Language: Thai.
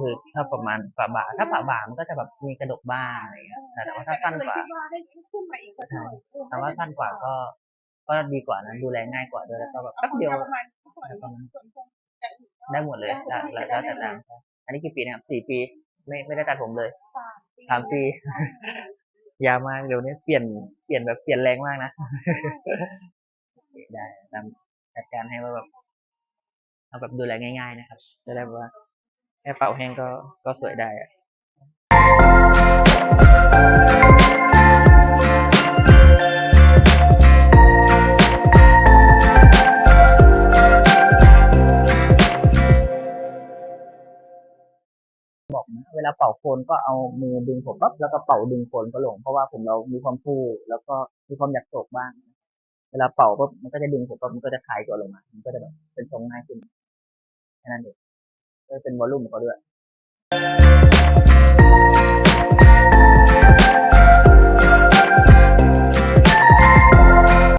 คือถ้าประมาณฝ่าบ่าถ้าฝ่าบ่ามันก็จะแบบมีกระดกบ้างอะไรอย่างเงี้ยแต่แต่ว่าถ้าสั้นกว่าคิดว่าได้ขึ้นมาอีกสักหน่อยแต่ว่าสั้นกว่าก็ ก็ดีกว่านะดูแลง่ายกว่าด้วยแล้วก็แบบแป๊บเดียวประมาณส่วนส่วนตรงจะอีกได้หมดเลยแล้วแล้วแล้วแต่ตามอันนี้กี่ปีนะครับสี่ปี ไม่ไม่ได้ตัดผมเลยสามปียาวมากเดี๋ยวนี้เปลี่ยนเปลี่ยนแบบเปลี่ยนแรงมากนะได้ตามจัดการให้ว่าแบบเอาแบบดูแลง่าย ๆ นะครับ จะได้แบบว่า แค่เป่าแห้งก็ก็สวยได้อะบอกนะเวลาเป่าโคนก็เอามือดึงผมปั๊บแล้วก็เป่าดึงโคนก็ลง เพราะว่าผมเรามีความฟูแล้วก็มีความอยากโศกบ้าง เวลาเป่าปุ๊บมันก็จะดึงผมปั๊บมันก็จะคลายตัวลงมา มันก็จะแบบเป็นทรงง่ายขึ้นแค่นั้นเอง ก็เป็นวอลลุ่มของเขาด้วย